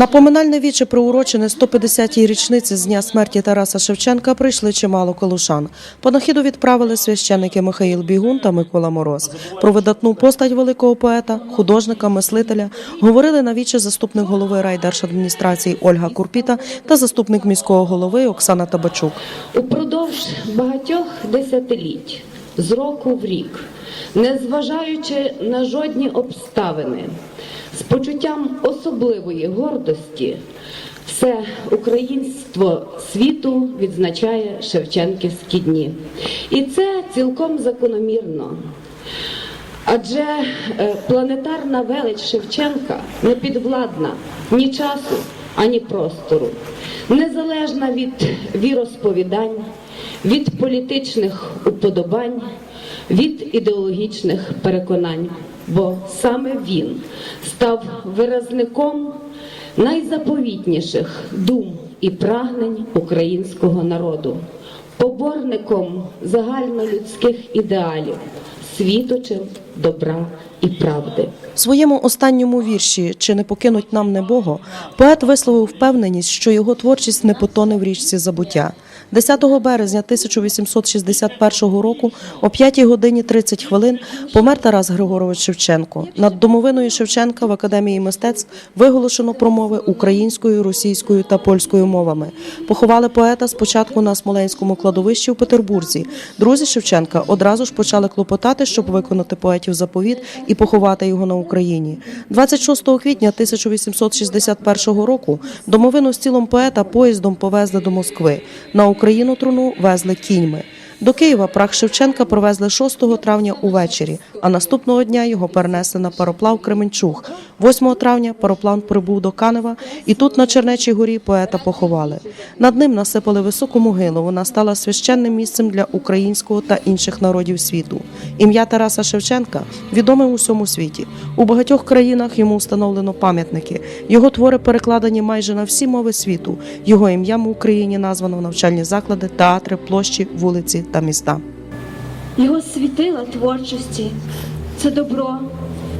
На поминальне віче приурочене 150-й річниці з дня смерті Тараса Шевченка прийшли чимало колушан. Панахіду відправили священники Михаїл Бігун та Микола Мороз. Про видатну постать великого поета, художника, мислителя говорили на віче заступник голови райдержадміністрації Ольга Курпіта та заступник міського голови Оксана Табачук. Упродовж багатьох десятиліть, з року в рік, незважаючи на жодні обставини, з почуттям особливої гордості, все українство світу відзначає Шевченківські дні. І це цілком закономірно. Адже е, планетарна велич Шевченка не підвладна ні часу, ані простору, незалежна від віросповідань, від політичних уподобань, від ідеологічних переконань. Бо саме він став виразником найзаповітніших дум і прагнень українського народу, поборником загальнолюдських ідеалів, світочем добра і правди. В своєму останньому вірші Чи не покинуть нам небого поет висловив впевненість, що його творчість не потоне в річці забуття. 10 березня 1861 року о 5 годині 30 хвилин помер Тарас Григорович Шевченко. Над домовиною Шевченка в Академії мистецтв виголошено промови українською, російською та польською мовами. Поховали поета спочатку на Смоленському кладовищі у Петербурзі. Друзі Шевченка одразу ж почали клопотати, щоб виконати поетів заповіт і поховати його на Україні. 26 квітня 1861 року домовину з тілом поета поїздом повезли до Москви. На Україну труну везли кіньми. До Києва прах Шевченка провезли 6 травня увечері, а наступного дня його перенесли на пароплав Кременчуг. 8 травня пароплав прибув до Канева, і тут на Чернечій горі поета поховали. Над ним насипали високу могилу. Вона стала священним місцем для українського та інших народів світу. Ім'я Тараса Шевченка відоме у всьому світі. У багатьох країнах йому встановлено пам'ятники. Його твори перекладені майже на всі мови світу. Його ім'ям в Україні названо навчальні заклади, театри, площі, вулиці та міста. Його світила творчості це добро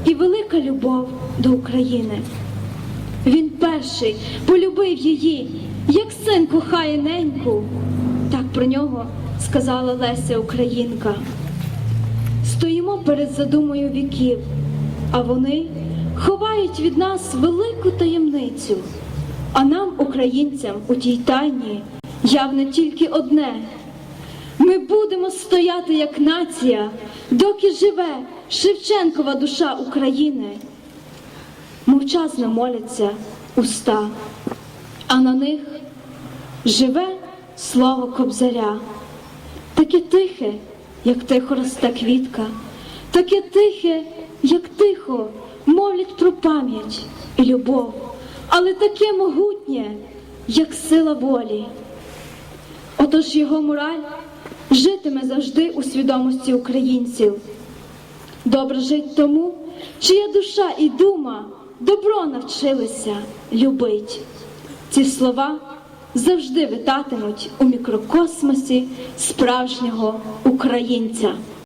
і велика любов до України. Він перший полюбив її, як син кохає неньку. Так про нього сказала Леся Українка. Стоїмо перед задумою віків, а вони ховають від нас велику таємницю. А нам, українцям, у тій тайні явне тільки одне. Ми будемо стояти як нація, доки живе Шевченкова душа України. Мовчазно моляться уста, а на них живе слово кобзаря. Таке тихе, як тихо росте квітка, таке тихе, як тихо мовлять про пам'ять і любов, але таке могутнє, як сила волі. Отож його мораль житиме завжди у свідомості українців. Добре жить тому, чия душа і дума добро навчилися любить. Ці слова завжди витатимуть у мікрокосмосі справжнього українця.